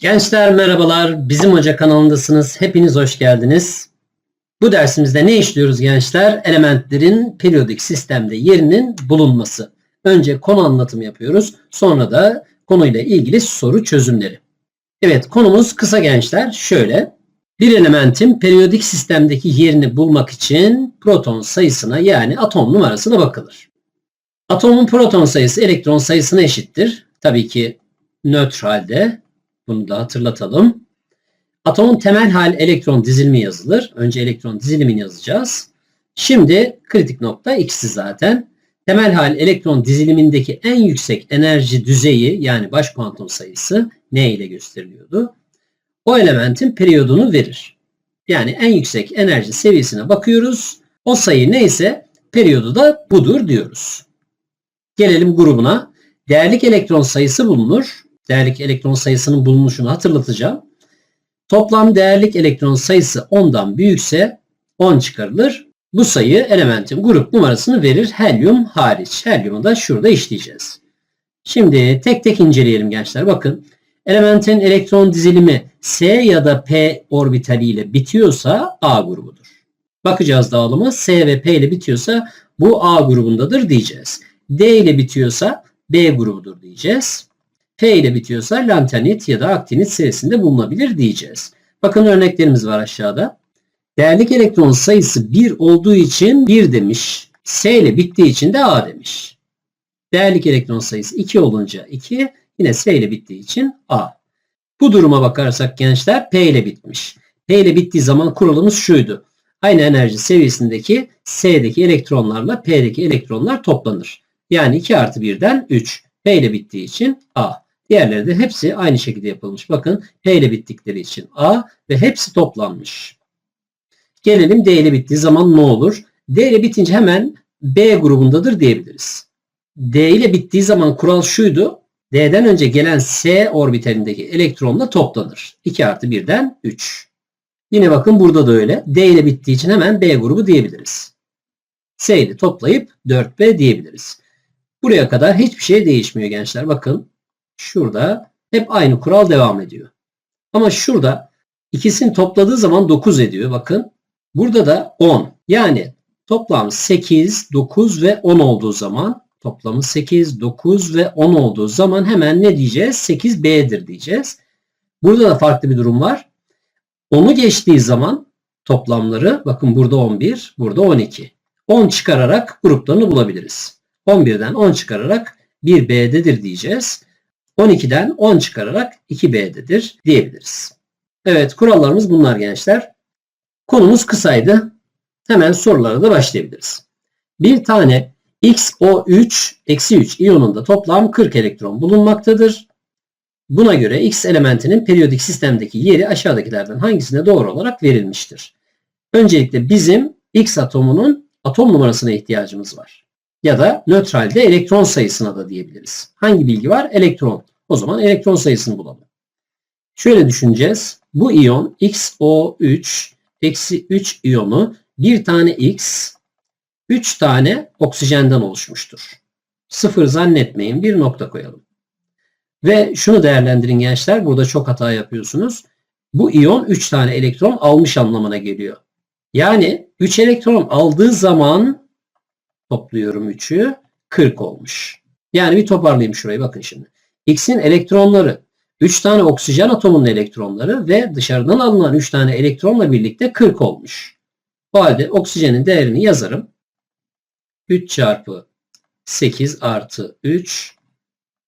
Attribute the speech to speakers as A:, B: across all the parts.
A: Gençler merhabalar. Bizim Hoca kanalındasınız. Hepiniz hoş geldiniz. Bu dersimizde ne işliyoruz gençler? Elementlerin periyodik sistemde yerinin bulunması. Önce konu anlatımı yapıyoruz. Sonra da konuyla ilgili soru çözümleri. Evet konumuz kısa gençler. Şöyle. Bir elementin periyodik sistemdeki yerini bulmak için proton sayısına yani atom numarasına bakılır. Atomun proton sayısı elektron sayısına eşittir. Tabii ki nötr halde. Bunu da hatırlatalım. Atomun temel hal elektron dizilimi yazılır. Önce elektron dizilimini yazacağız. Şimdi kritik nokta ikisi zaten. Temel hal elektron dizilimindeki en yüksek enerji düzeyi yani baş kuantum sayısı ne ile gösteriliyordu? O elementin periyodunu verir. Yani en yüksek enerji seviyesine bakıyoruz. O sayı neyse periyodu da budur diyoruz. Gelelim grubuna. Değerlik elektron sayısı bulunur. Değerlik elektron sayısının bulunuşunu hatırlatacağım. Toplam değerlik elektron sayısı 10'dan büyükse 10 çıkarılır. Bu sayı elementin grup numarasını verir. Helyum hariç. Helyumu da şurada işleyeceğiz. Şimdi tek tek inceleyelim gençler. Bakın elementin elektron dizilimi S ya da P orbitali ile bitiyorsa A grubudur. Bakacağız dağılıma S ve P ile bitiyorsa bu A grubundadır diyeceğiz. D ile bitiyorsa B grubudur diyeceğiz. P ile bitiyorsa lantanit ya da aktinit serisinde bulunabilir diyeceğiz. Bakın örneklerimiz var aşağıda. Değerlik elektron sayısı 1 olduğu için 1 demiş. S ile bittiği için de A demiş. Değerlik elektron sayısı 2 olunca 2, yine S ile bittiği için A. Bu duruma bakarsak gençler P ile bitmiş. P ile bittiği zaman kuralımız şuydu. Aynı enerji seviyesindeki S'deki elektronlarla P'deki elektronlar toplanır. Yani 2 artı 1'den 3. P ile bittiği için A. Diğerleri de hepsi aynı şekilde yapılmış. Bakın P ile bittikleri için A ve hepsi toplanmış. Gelelim D ile bittiği zaman ne olur? D ile bitince hemen B grubundadır diyebiliriz. D ile bittiği zaman kural şuydu. D'den önce gelen S orbitalindeki elektronla toplanır. 2 artı 1'den 3. Yine bakın burada da öyle. D ile bittiği için hemen B grubu diyebiliriz. S ile toplayıp 4B diyebiliriz. Buraya kadar hiçbir şey değişmiyor gençler. Bakın şurada hep aynı kural devam ediyor. Ama şurada ikisini topladığı zaman 9 ediyor. Bakın burada da 10. Yani toplam 8, 9 ve 10 olduğu zaman toplamı 8, 9 ve 10 olduğu zaman hemen ne diyeceğiz? 8B'dir diyeceğiz. Burada da farklı bir durum var. 10'u geçtiği zaman toplamları bakın burada 11, burada 12. 10 çıkararak gruplarını bulabiliriz. 11'den 10 çıkararak 1B'dedir diyeceğiz. 12'den 10 çıkararak 2B'dedir diyebiliriz. Evet kurallarımız bunlar gençler. Konumuz kısaydı. Hemen sorulara da başlayabiliriz. Bir tane XO3-3 iyonunda toplam 40 elektron bulunmaktadır. Buna göre X elementinin periyodik sistemdeki yeri aşağıdakilerden hangisine doğru olarak verilmiştir? Öncelikle bizim X atomunun atom numarasına ihtiyacımız var. Ya da nötralde elektron sayısına da diyebiliriz. Hangi bilgi var? Elektron. O zaman elektron sayısını bulalım. Şöyle düşüneceğiz. Bu iyon XO3 eksi 3 iyonu bir tane X 3 tane oksijenden oluşmuştur. Sıfır zannetmeyin bir nokta koyalım. Ve şunu değerlendirin gençler. Burada çok hata yapıyorsunuz. Bu iyon 3 tane elektron almış anlamına geliyor. Yani 3 elektron aldığı zaman topluyorum 3'ü 40 olmuş. Yani bir toparlayayım şurayı bakın şimdi. X'in elektronları 3 tane oksijen atomunun elektronları ve dışarıdan alınan 3 tane elektronla birlikte 40 olmuş. O halde oksijenin değerini yazarım. 3 çarpı 8 artı 3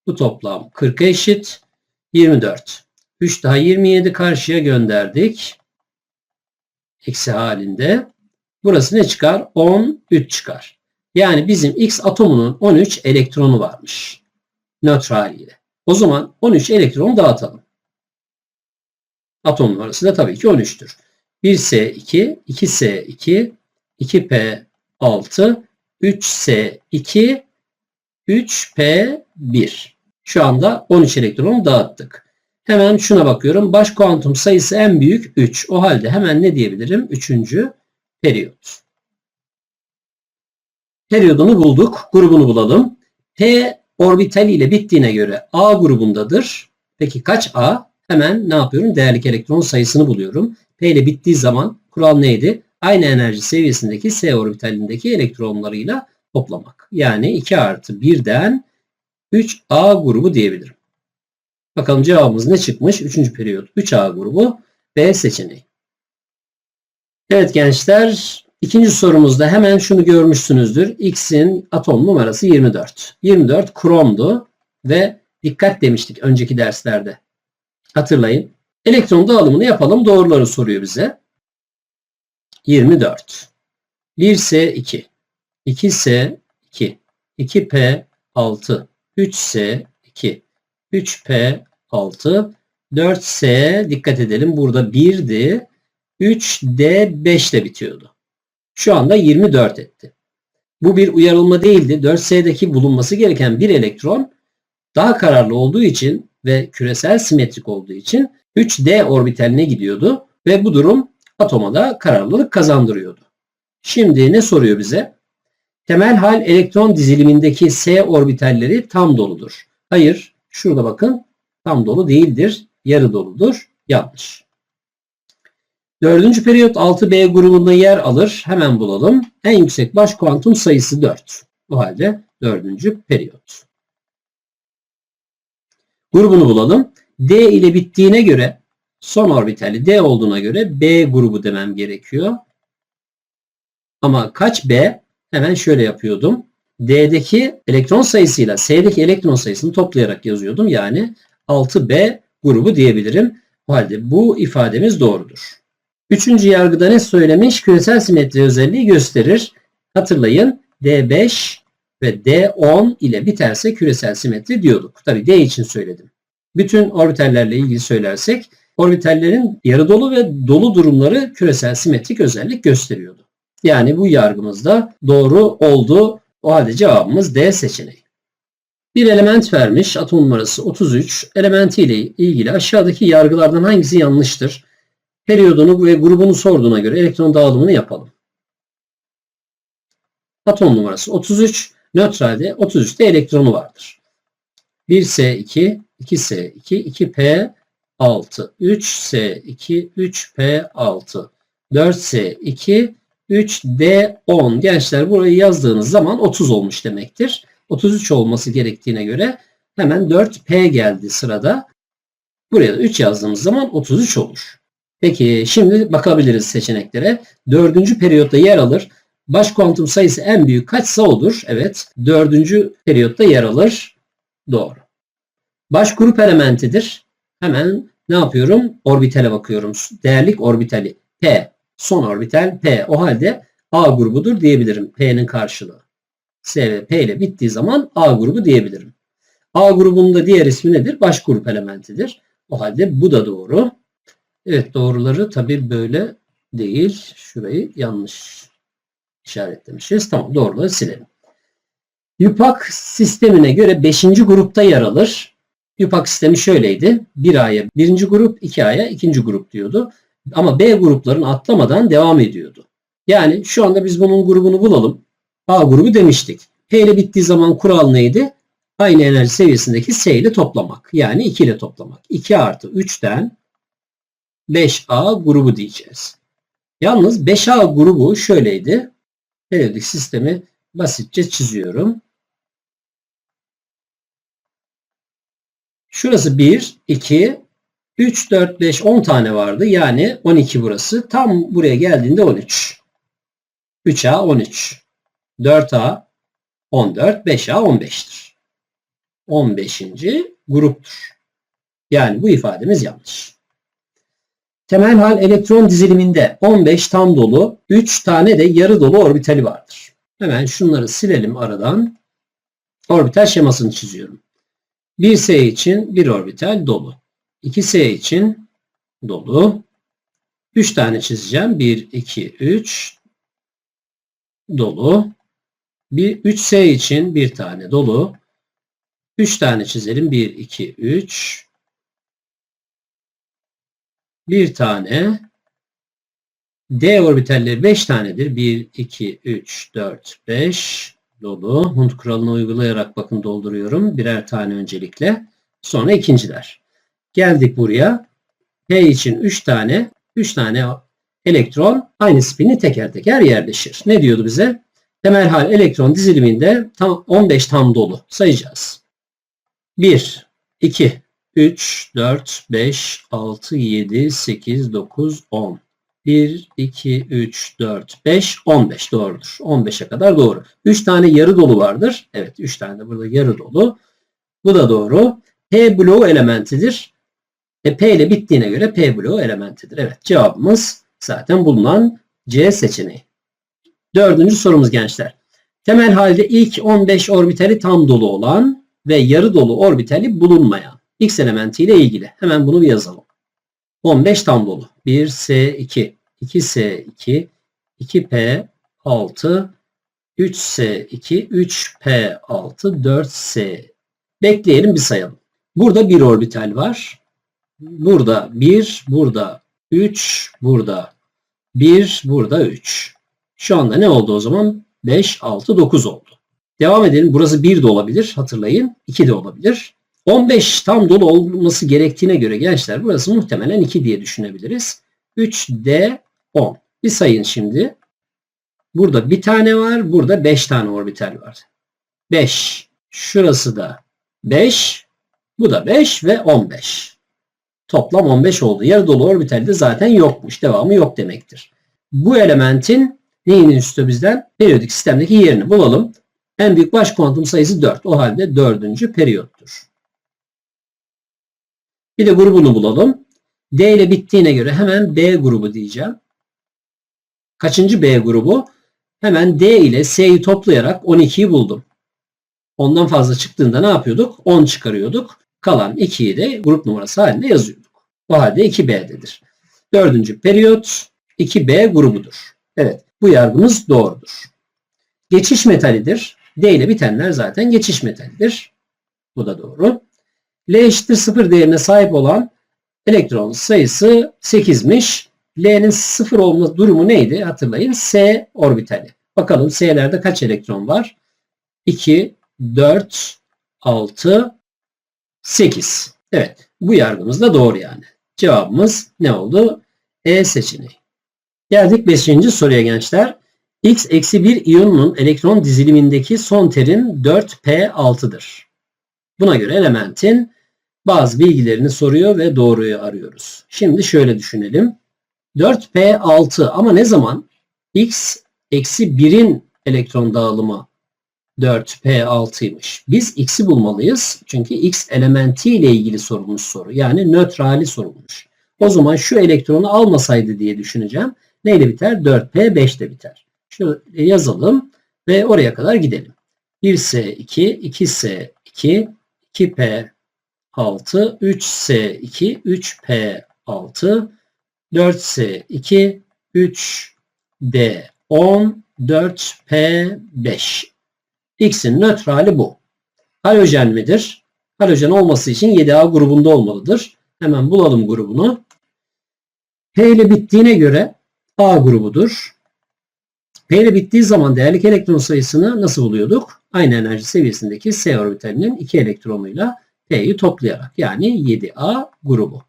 A: bu toplam 40'a eşit. 24. 3 daha 27 karşıya gönderdik. Eksi halinde. Burası ne çıkar? 13 çıkar. Yani bizim X atomunun 13 elektronu varmış. Nötr haliyle. O zaman 13 elektron dağıtalım. Atom numarası da tabii ki 13'tür. 1S2, 2S2, 2P6, 3S2, 3P1. Şu anda 13 elektron dağıttık. Hemen şuna bakıyorum. Baş kuantum sayısı en büyük 3. O halde hemen ne diyebilirim? Üçüncü periyot. Periyodunu bulduk. Grubunu bulalım. P orbitali ile bittiğine göre A grubundadır. Peki kaç A? Hemen ne yapıyorum? Değerlik elektron sayısını buluyorum. P ile bittiği zaman kural neydi? Aynı enerji seviyesindeki S orbitalindeki elektronlarıyla toplamak. Yani 2 artı 1'den 3A grubu diyebilirim. Bakalım cevabımız ne çıkmış? 3. periyot 3A grubu B seçeneği. Evet gençler ikinci sorumuzda hemen şunu görmüşsünüzdür. X'in atom numarası 24. 24 kromdu ve dikkat demiştik önceki derslerde. Hatırlayın. Elektron dağılımını yapalım. Doğruları soruyor bize. 24. 1S2. 2S2. 2P 6. 3S2. 3P6. 4S dikkat edelim. Burada 1'di. 3D 5 ile bitiyordu. Şu anda 24 etti. Bu bir uyarılma değildi. 4S'deki bulunması gereken bir elektron daha kararlı olduğu için ve küresel simetrik olduğu için 3D orbitaline gidiyordu ve bu durum atoma da kararlılık kazandırıyordu. Şimdi ne soruyor bize? Temel hal elektron dizilimindeki S orbitalleri tam doludur. Hayır, şurada bakın tam dolu değildir, yarı doludur. Yanlış. Dördüncü periyot 6B grubunda yer alır. Hemen bulalım. En yüksek baş kuantum sayısı 4. Bu halde dördüncü periyot. Grubunu bulalım. D ile bittiğine göre son orbitali D olduğuna göre B grubu demem gerekiyor. Ama kaç B? Hemen şöyle yapıyordum. D'deki elektron sayısıyla S'deki elektron sayısını toplayarak yazıyordum. Yani 6B grubu diyebilirim. O halde bu ifademiz doğrudur. Üçüncü yargıda ne söylemiş? Küresel simetri özelliği gösterir. Hatırlayın D5 ve D10 ile biterse küresel simetri diyorduk. Tabi D için söyledim. Bütün orbitallerle ilgili söylersek orbitallerin yarı dolu ve dolu durumları küresel simetrik özellik gösteriyordu. Yani bu yargımızda doğru oldu. O halde cevabımız D seçeneği. Bir element vermiş atom numarası 33. Elementi ile ilgili aşağıdaki yargılardan hangisi yanlıştır? Periyodunu ve grubunu sorduğuna göre elektron dağılımını yapalım. Atom numarası 33. Nötralde 33'te elektronu vardır. 1S2, 2S2, 2P6, 3S2, 3P6, 4S2, 3D10. Gençler burayı yazdığınız zaman 30 olmuş demektir. 33 olması gerektiğine göre hemen 4P geldi sırada. Buraya da 3 yazdığımız zaman 33 olur. Peki şimdi bakabiliriz seçeneklere. Dördüncü periyotta yer alır. Baş kuantum sayısı en büyük kaçsa odur. Evet. Dördüncü periyotta yer alır. Doğru. Baş grup elementidir. Hemen ne yapıyorum? Orbitale bakıyorum. Değerlik orbitali. P. Son orbital P. O halde A grubudur diyebilirim. P'nin karşılığı. S ve P ile bittiği zaman A grubu diyebilirim. A grubunun da diğer ismi nedir? Baş grup elementidir. O halde bu da doğru. Evet doğruları tabi böyle değil. Şurayı yanlış işaretlemişiz. Tamam doğruları silelim. Yupak sistemine göre 5. grupta yer alır. Yupak sistemi şöyleydi. 1A'ya 1. grup, 2A'ya 2. grup diyordu. Ama B grupların atlamadan devam ediyordu. Yani şu anda biz bunun grubunu bulalım. A grubu demiştik. P ile bittiği zaman kural neydi? Aynı enerji seviyesindeki S ile toplamak. Yani 2 ile toplamak. 2 artı 3'ten 5A grubu diyeceğiz. Yalnız 5A grubu şöyleydi. Periyodik sistemi basitçe çiziyorum. Şurası 1, 2, 3, 4, 5, 10 tane vardı. Yani 12 burası. Tam buraya geldiğinde 13. 3A 13. 4A 14. 5A 15'tir. 15. gruptur. Yani bu ifademiz yanlış. Temel hal elektron diziliminde 15 tam dolu, 3 tane de yarı dolu orbitali vardır. Hemen şunları silelim aradan. Orbital şemasını çiziyorum. 1S için bir orbital dolu. 2S için dolu. 3 tane çizeceğim. 1, 2, 3 dolu. Bir 3S için bir tane dolu. 3 tane çizelim. 1, 2, 3 bir tane D orbitalleri 5 tanedir. 1, 2, 3, 4, 5 dolu. Hund kuralını uygulayarak bakın dolduruyorum. Birer tane öncelikle. Sonra ikinciler. Geldik buraya. P için 3 tane 3 tane elektron aynı spinli teker teker yerleşir. Ne diyordu bize? Temel hal elektron diziliminde tam 15 tam dolu sayacağız. 1, 2, 3, 4, 5, 6, 7, 8, 9, 10. 1, 2, 3, 4, 5, 15 doğrudur. 15'e kadar doğru. 3 tane yarı dolu vardır. Evet 3 tane de burada yarı dolu. Bu da doğru. P bloğu elementidir. E, P ile bittiğine göre P bloğu elementidir. Evet cevabımız zaten bulunan C seçeneği. Dördüncü sorumuz gençler. Temel halde ilk 15 orbitali tam dolu olan ve yarı dolu orbitali bulunmayan X elementi ile ilgili. Hemen bunu bir yazalım. 15 tam dolu. 1S2, 2S2, 2P6, 3S2, 3P6, 4S. Bekleyelim bir sayalım. Burada bir orbital var. Burada 1, burada 3, burada 1, burada 3. Şu anda ne oldu o zaman? 5, 6, 9 oldu. Devam edelim. Burası 1 de olabilir. Hatırlayın. 2 de olabilir. 15 tam dolu olması gerektiğine göre gençler burası muhtemelen 2 diye düşünebiliriz. 3D 10. Bir sayın şimdi. Burada bir tane var. Burada 5 tane orbital var. 5. Şurası da 5. Bu da 5 ve 15. Toplam 15 oldu. Yarı dolu orbitalde zaten yokmuş. Devamı yok demektir. Bu elementin neyini istiyor bizden? Periyodik sistemdeki yerini bulalım. En büyük baş kuantum sayısı 4. O halde dördüncü periyottur. Bir de grubunu bulalım. D ile bittiğine göre hemen B grubu diyeceğim. Kaçıncı B grubu? Hemen D ile S'yi toplayarak 12'yi buldum. Ondan fazla çıktığında ne yapıyorduk? 10 çıkarıyorduk. Kalan 2'yi de grup numarası halinde yazıyorduk. O halde 2B'dedir. Dördüncü periyot 2B grubudur. Evet bu yargımız doğrudur. Geçiş metalidir. D ile bitenler zaten geçiş metalidir. Bu da doğru. L eşittir 0 değerine sahip olan elektron sayısı 8'miş. L'nin 0 olma durumu neydi? Hatırlayın. S orbitali. Bakalım S'lerde kaç elektron var? 2, 4, 6, 8. Evet. Bu yargımız da doğru yani. Cevabımız ne oldu? E seçeneği. Geldik 5. soruya gençler. X eksi 1 iyonunun elektron dizilimindeki son terim 4P6'dır. Buna göre elementin bazı bilgilerini soruyor ve doğruyu arıyoruz. Şimdi şöyle düşünelim. 4P6 ama ne zaman? X eksi 1'in elektron dağılımı 4P6'ymış. Biz X'i bulmalıyız. Çünkü X elementi ile ilgili sorulmuş soru. Yani nötrali sorulmuş. O zaman şu elektronu almasaydı diye düşüneceğim. Neyle biter? 4P 5 de biter. Şöyle yazalım ve oraya kadar gidelim. 1S2, 2S2, 2P 6, 3S2, 3P6, 4S2, 3D10, 4P5. X'in nötrali bu. Halojen midir? Halojen olması için 7A grubunda olmalıdır. Hemen bulalım grubunu. P ile bittiğine göre A grubudur. P ile bittiği zaman değerlik elektron sayısını nasıl buluyorduk? Aynı enerji seviyesindeki S orbitalinin 2 elektronuyla P'yi toplayarak yani 7A grubu.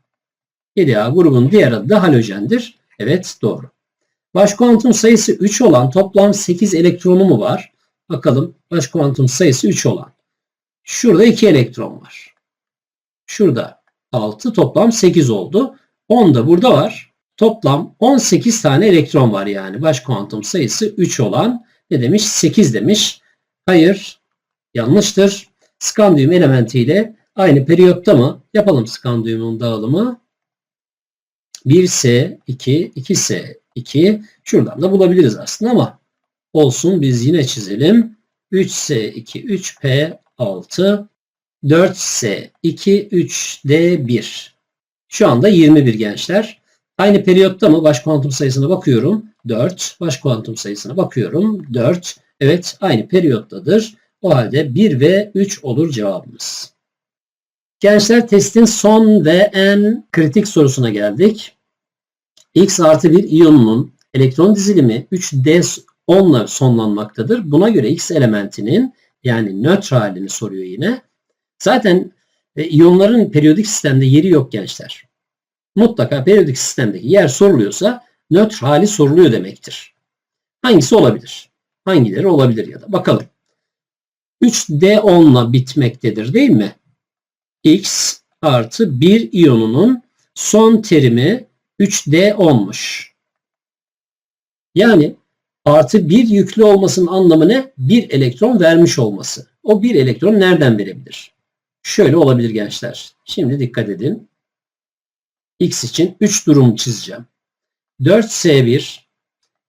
A: 7A grubun diğer adı da halojendir. Evet doğru. Baş kuantum sayısı 3 olan toplam 8 elektronu mu var? Bakalım baş kuantum sayısı 3 olan. Şurada 2 elektron var. Şurada 6 toplam 8 oldu. 10 da burada var. Toplam 18 tane elektron var yani. Baş kuantum sayısı 3 olan ne demiş? 8 demiş. Hayır. Yanlıştır. Skandiyum elementiyle aynı periyotta mı? Yapalım skandiyumun dağılımı. 1S, 2, 2S, 2. Şuradan da bulabiliriz aslında ama olsun biz yine çizelim. 3S2, 3P6, 4S2, 3D1. Şu anda 21 gençler. Aynı periyotta mı? Baş kuantum sayısına bakıyorum. 4. Baş kuantum sayısına bakıyorum. 4. Evet aynı periyottadır. O halde 1 ve 3 olur cevabımız. Gençler testin son ve en kritik sorusuna geldik. X artı 1 iyonunun elektron dizilimi 3D 10 ile sonlanmaktadır. Buna göre X elementinin yani nötralini soruyor yine. Zaten E, iyonların periyodik sistemde yeri yok gençler. Mutlaka periyodik sistemdeki yer soruluyorsa nötr hali soruluyor demektir. Hangisi olabilir? Hangileri olabilir ya da bakalım. 3D10'la bitmektedir değil mi? X artı 1 iyonunun son terimi 3D10'muş. Yani artı 1 yüklü olmasının anlamı ne? 1 elektron vermiş olması. O 1 elektron nereden verebilir? Şöyle olabilir gençler. Şimdi dikkat edin. X için 3 durum çizeceğim. 4S1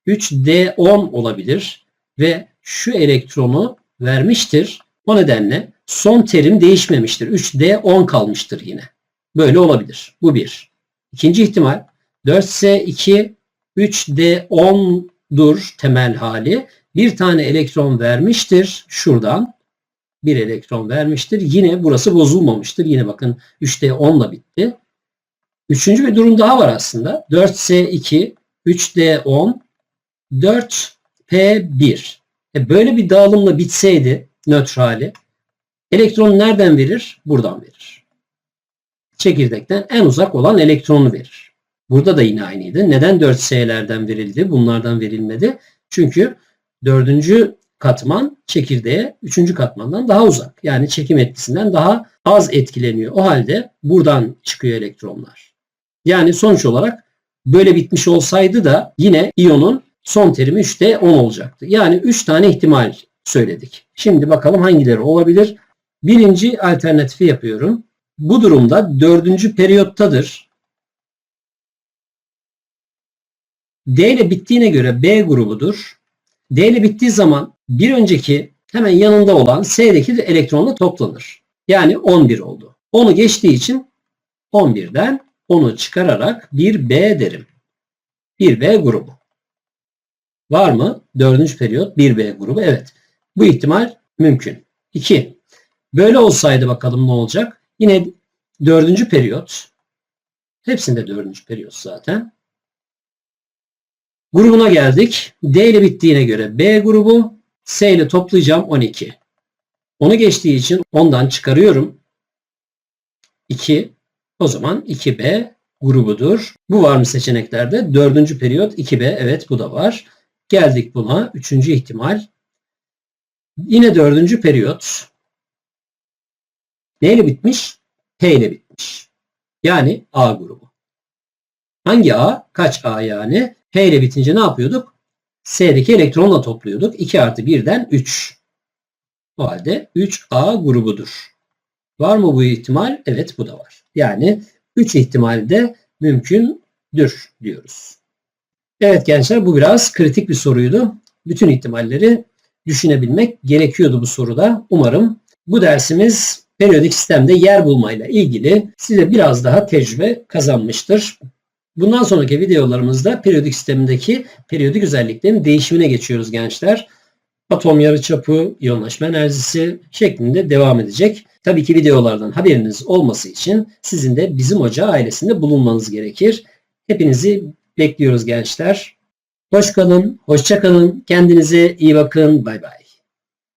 A: 3D10 olabilir ve şu elektronu vermiştir. O nedenle son terim değişmemiştir. 3D10 kalmıştır yine. Böyle olabilir. Bu bir. İkinci ihtimal 4S2 3D10'dur temel hali. Bir tane elektron vermiştir şuradan. Bir elektron vermiştir. Yine burası bozulmamıştır. Yine bakın 3D10 ile bitti. Üçüncü bir durum daha var aslında. 4S2 3D10 4P1. E böyle bir dağılımla bitseydi nötr hali elektron nereden verir? Buradan verir. Çekirdekten en uzak olan elektronu verir. Burada da yine aynıydı. Neden 4S'lerden verildi? Bunlardan verilmedi. Çünkü dördüncü katman çekirdeğe üçüncü katmandan daha uzak. Yani çekim etkisinden daha az etkileniyor. O halde buradan çıkıyor elektronlar. Yani sonuç olarak böyle bitmiş olsaydı da yine iyonun son terimi 3'te 10 olacaktı. Yani 3 tane ihtimal söyledik. Şimdi bakalım hangileri olabilir. Birinci alternatifi yapıyorum. Bu durumda dördüncü periyottadır. D ile bittiğine göre B grubudur. D ile bittiği zaman bir önceki hemen yanında olan S'deki de elektronla toplanır. Yani 11 oldu. 10'u geçtiği için 11'den 10'u çıkararak 1B derim. 1B grubu. Var mı? Dördüncü periyot 1B grubu. Evet. Bu ihtimal mümkün. 2. Böyle olsaydı bakalım ne olacak? Yine dördüncü periyot. Hepsinde dördüncü periyot zaten. Grubuna geldik. D ile bittiğine göre B grubu. S ile toplayacağım 12. Onu geçtiği için ondan çıkarıyorum. 2. O zaman 2B grubudur. Bu var mı seçeneklerde? Dördüncü periyot 2B. Evet bu da var. Geldik buna. Üçüncü ihtimal. Yine dördüncü periyot. Neyle bitmiş? P ile bitmiş. Yani A grubu. Hangi A? Kaç A yani? P ile bitince ne yapıyorduk? S'deki elektronla topluyorduk. 2 artı 1'den 3. O halde 3A grubudur. Var mı bu ihtimal? Evet bu da var. Yani 3 ihtimal de mümkündür diyoruz. Evet gençler bu biraz kritik bir soruydu. Bütün ihtimalleri düşünebilmek gerekiyordu bu soruda. Umarım bu dersimiz periyodik sistemde yer bulmayla ilgili size biraz daha tecrübe kazanmıştır. Bundan sonraki videolarımızda periyodik sistemindeki periyodik özelliklerin değişimine geçiyoruz gençler. Atom yarıçapı, iyonlaşma enerjisi şeklinde devam edecek. Tabii ki videolardan haberiniz olması için sizin de bizim hoca ailesinde bulunmanız gerekir. Hepinizi bekliyoruz gençler. Hoş kalın, hoşça kalın. Kendinize iyi bakın. Bay bay.